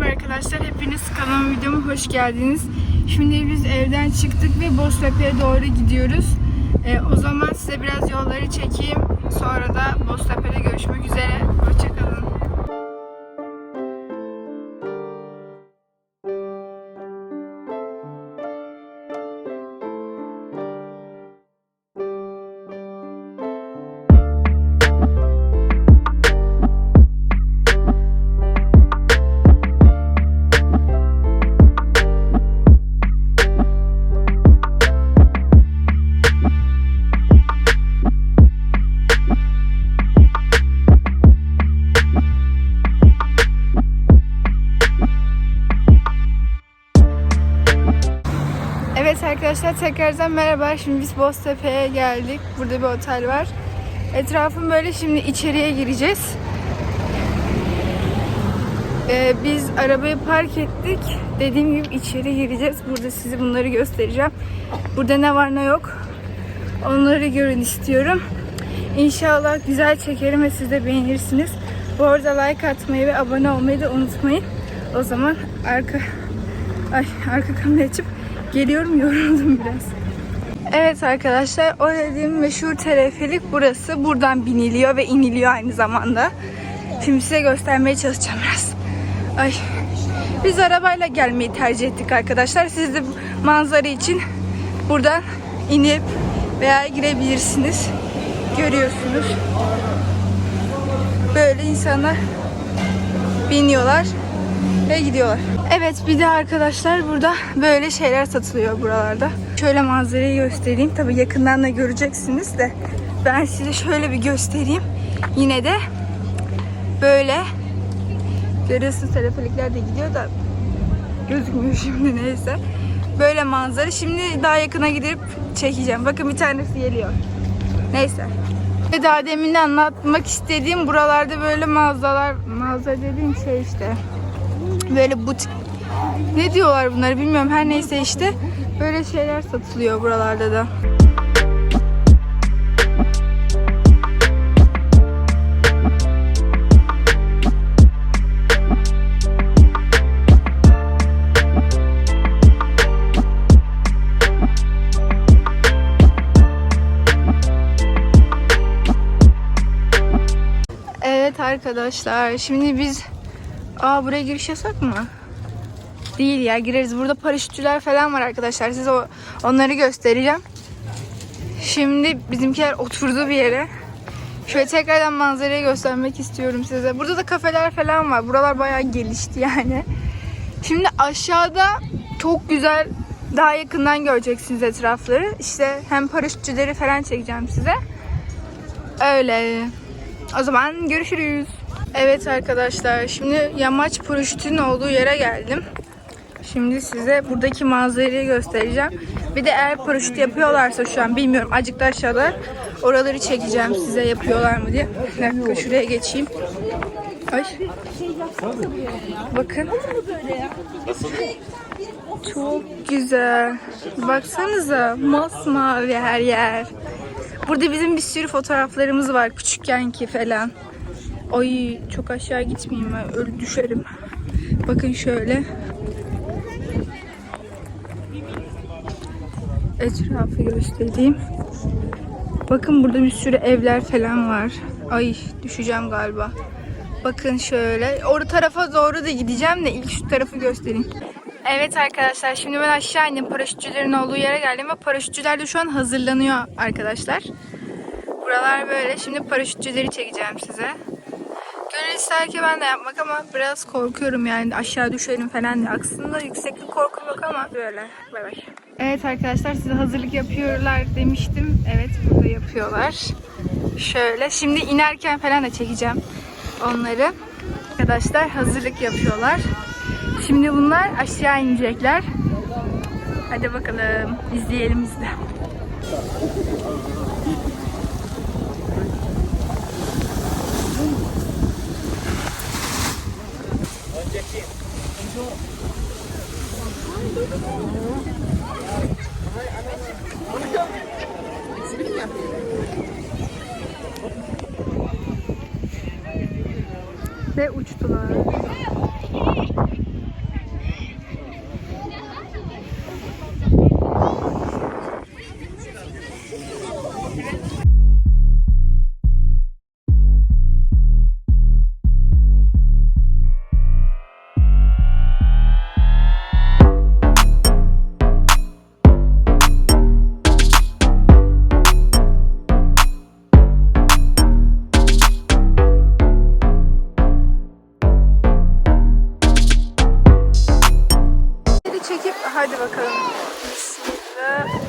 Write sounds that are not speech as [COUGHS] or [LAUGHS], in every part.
Merhaba arkadaşlar, hepiniz kanalıma videoma hoş geldiniz. Şimdi biz evden çıktık ve Boztepe'ye doğru gidiyoruz. Ee, o zaman size biraz yolları çekeyim. Sonra da Boztepe'de görüşmek üzere. Hoşçakalın. Arkadaşlar tekrardan merhaba. Şimdi biz Boztepe'ye geldik. Burada bir otel var. Etrafım böyle şimdi içeriye gireceğiz. Ee, biz arabayı park ettik. Dediğim gibi içeri gireceğiz. Burada size bunları göstereceğim. Burada ne var ne yok. Onları görün istiyorum. İnşallah güzel çekerim ve siz de beğenirsiniz. Bu arada like atmayı ve abone olmayı da unutmayın. O zaman arka ay arka kamera açıp geliyorum yoruldum biraz. Evet arkadaşlar o dediğim meşhur teleferik burası. Buradan biniliyor ve iniliyor aynı zamanda. Şimdi size göstermeye çalışacağım biraz. Ay. Biz arabayla gelmeyi tercih ettik arkadaşlar. Siz de manzara için buradan inip veya girebilirsiniz. Görüyorsunuz. Böyle insanlar biniyorlar ve gidiyorlar. Evet bir de arkadaşlar burada böyle şeyler satılıyor buralarda. Şöyle manzarayı göstereyim. Tabii yakından da göreceksiniz de ben size şöyle bir göstereyim. Yine de böyle görüyorsunuz teleferikler de gidiyor da gözükmüyor şimdi neyse. Böyle manzara. Şimdi daha yakına gidip çekeceğim. Bakın bir tanesi geliyor. Neyse. Ve Daha demin de anlatmak istediğim buralarda böyle mağazalar, mağaza dediğim şey işte böyle butik ne diyorlar bunları bilmiyorum her neyse işte böyle şeyler satılıyor buralarda da. Evet arkadaşlar şimdi biz Aa buraya giriş yasak mı? Değil ya gireriz. Burada paraşütçüler falan var arkadaşlar. Size o, onları göstereceğim. Şimdi bizimkiler oturdu bir yere. Şöyle tekrardan manzarayı göstermek istiyorum size. Burada da kafeler falan var. Buralar bayağı gelişti yani. Şimdi aşağıda çok güzel daha yakından göreceksiniz etrafları. İşte hem paraşütçüleri falan çekeceğim size. Öyle. O zaman görüşürüz. Evet arkadaşlar şimdi yamaç paraşütünün olduğu yere geldim. Şimdi size buradaki manzarayı göstereceğim. Bir de eğer paraşüt yapıyorlarsa şu an bilmiyorum acık da aşağıda oraları çekeceğim size yapıyorlar mı diye. Bir dakika şuraya geçeyim. Ay. Bakın. Çok güzel. Baksanıza masmavi her yer. Burada bizim bir sürü fotoğraflarımız var küçükkenki falan. Ay çok aşağı gitmeyeyim ben ölü düşerim. Bakın şöyle. Etrafı göstereyim. Bakın burada bir sürü evler falan var. Ay düşeceğim galiba. Bakın şöyle. Orta tarafa doğru da gideceğim de ilk şu tarafı göstereyim. Evet arkadaşlar şimdi ben aşağı indim. Paraşütçülerin olduğu yere geldim ve paraşütçüler de şu an hazırlanıyor arkadaşlar. Buralar böyle. Şimdi paraşütçüleri çekeceğim size. Gönül ister ki ben de yapmak ama biraz korkuyorum yani aşağı düşerim falan diye. Aslında yükseklik korkum yok ama böyle. Bay bay. Evet arkadaşlar size hazırlık yapıyorlar demiştim. Evet burada yapıyorlar. Şöyle şimdi inerken falan da çekeceğim onları. Arkadaşlar hazırlık yapıyorlar. Şimdi bunlar aşağı inecekler. Hadi bakalım izleyelim izle. Ve Şimdi hadi bakalım. Bismillah.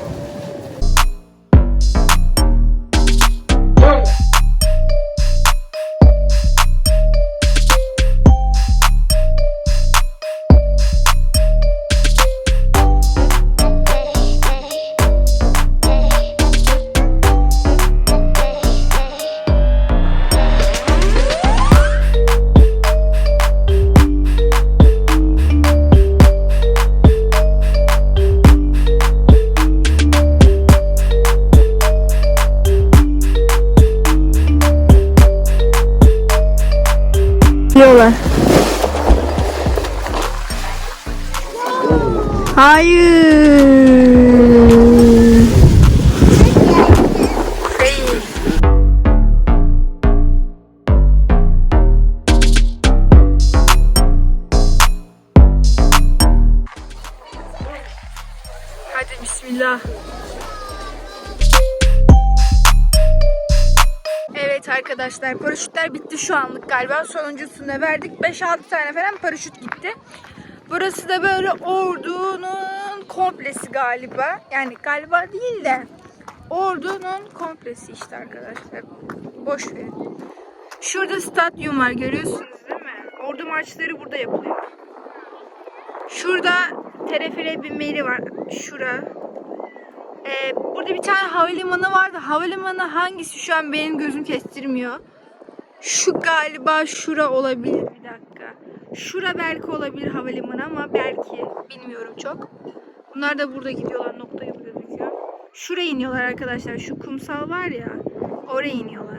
Arkadaşlar paraşütler bitti şu anlık galiba. Sonuncusunu verdik. 5-6 tane falan paraşüt gitti. Burası da böyle ordunun komplesi galiba. Yani galiba değil de ordunun komplesi işte arkadaşlar. Boş verin. Şurada stadyum var görüyorsunuz değil mi? Ordu maçları burada yapılıyor. Şurada terefere binmeli var. Şura. Ee, burada bir tane havalimanı vardı. Havalimanı hangisi şu an benim gözüm kestirmiyor. Şu galiba şura olabilir bir dakika. Şura belki olabilir havalimanı ama belki bilmiyorum çok. Bunlar da burada gidiyorlar nokta gibi gözüküyor. Şuraya iniyorlar arkadaşlar. Şu kumsal var ya oraya iniyorlar.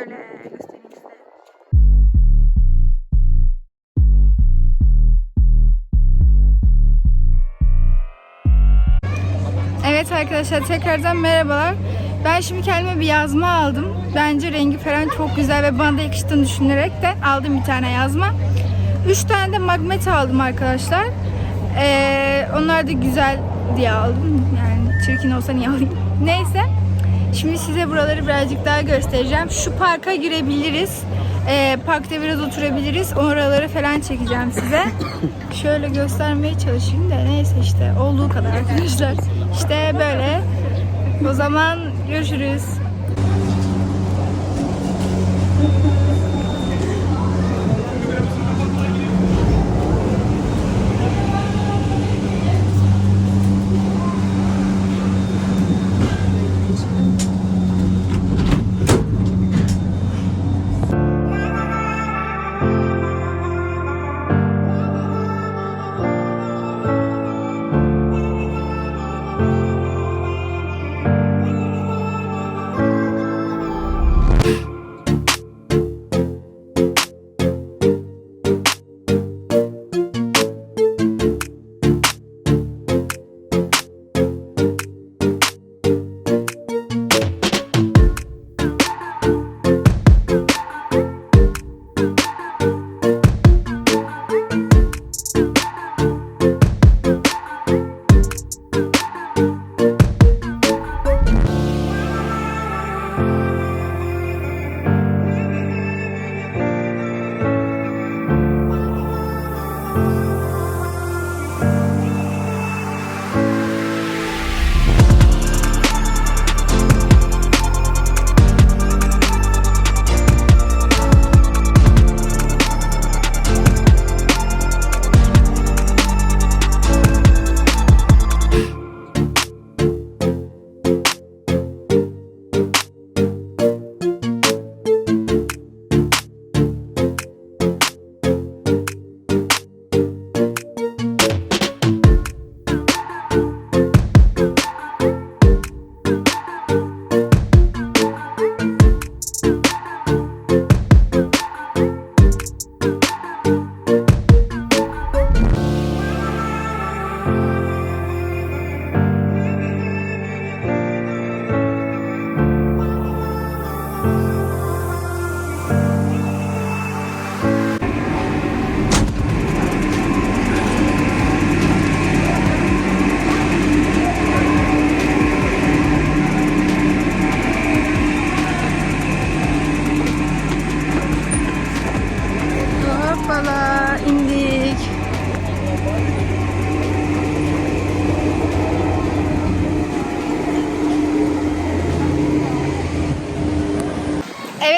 Öyle göstereyim size. Evet arkadaşlar tekrardan merhabalar. Ben şimdi kendime bir yazma aldım. Bence rengi falan çok güzel ve bana da yakıştığını düşünerek de aldım bir tane yazma. Üç tane de magnet aldım arkadaşlar. Ee, onlar da güzel diye aldım. Yani çirkin olsa niye alayım? [LAUGHS] Neyse. Şimdi size buraları birazcık daha göstereceğim. Şu parka girebiliriz. Ee, parkta biraz oturabiliriz. Oraları falan çekeceğim size. [COUGHS] Şöyle göstermeye çalışayım da neyse işte olduğu kadar arkadaşlar. İşte böyle. O zaman görüşürüz.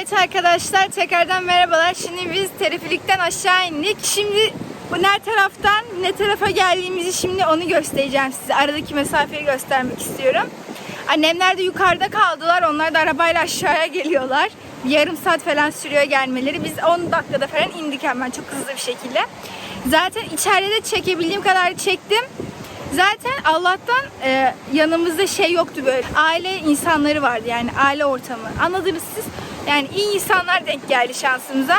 Arkadaşlar tekrardan merhabalar. Şimdi biz Telefilik'ten aşağı indik. Şimdi ne taraftan ne tarafa geldiğimizi şimdi onu göstereceğim size. Aradaki mesafeyi göstermek istiyorum. Annemler de yukarıda kaldılar. Onlar da arabayla aşağıya geliyorlar. Bir yarım saat falan sürüyor gelmeleri. Biz 10 dakikada falan indik hemen çok hızlı bir şekilde. Zaten içeride de çekebildiğim kadar çektim. Zaten Allah'tan e, yanımızda şey yoktu böyle. Aile insanları vardı yani aile ortamı. Anladınız siz? Yani iyi insanlar denk geldi şansımıza.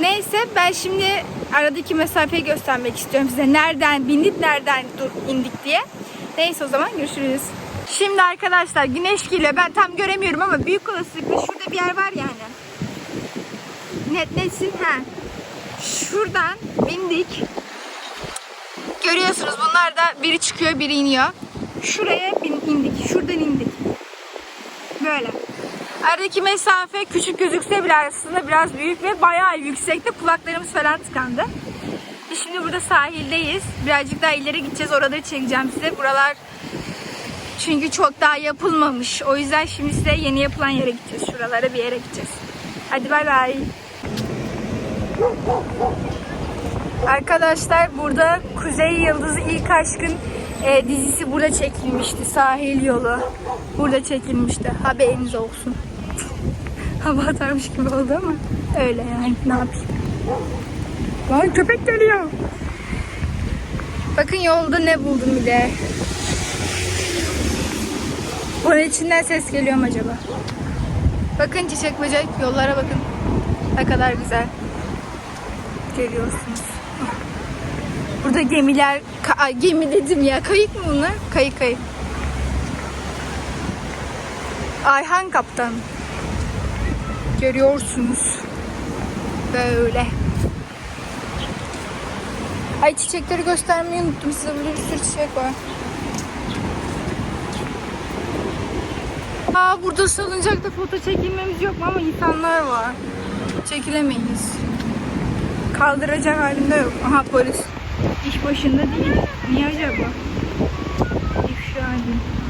Neyse ben şimdi aradaki mesafeyi göstermek istiyorum size. Nereden bindik, nereden indik diye. Neyse o zaman görüşürüz. Şimdi arkadaşlar güneş geliyor. Ben tam göremiyorum ama büyük olasılıkla şurada bir yer var yani. Net netsin ha. Şuradan bindik. Görüyorsunuz bunlar da biri çıkıyor biri iniyor. Şuraya indik. Şuradan indik. Böyle. Aradaki mesafe küçük gözükse bile aslında biraz büyük ve bayağı yüksekte kulaklarımız falan tıkandı. Biz şimdi burada sahildeyiz. Birazcık daha ileri gideceğiz. Oraları çekeceğim size. Buralar çünkü çok daha yapılmamış. O yüzden şimdi size yeni yapılan yere gideceğiz. Şuralara bir yere gideceğiz. Hadi bay bay. Arkadaşlar burada Kuzey Yıldızı İlk Aşkın e, dizisi burada çekilmişti. Sahil yolu. Burada çekilmişti. Haberiniz olsun. Hava atarmış gibi oldu ama öyle yani ne yapayım. Lan köpek geliyor. Bakın yolda ne buldum bir de. Bunun içinden ses geliyor mu acaba? Bakın çiçek böcek yollara bakın. Ne kadar güzel. Görüyorsunuz. Burada gemiler, ay, gemi dedim ya. Kayık mı bunlar? Kayık kayık. Ayhan Kaptan. Görüyorsunuz. Böyle. Ay çiçekleri göstermeyi unuttum. Size böyle bir sürü çiçek var. Aa burada salıncakta foto çekilmemiz yok mu ama insanlar var. Çekilemeyiz. Kaldıracak halinde yok. Aha polis. İş başında değil. Niye acaba? İfşa edin.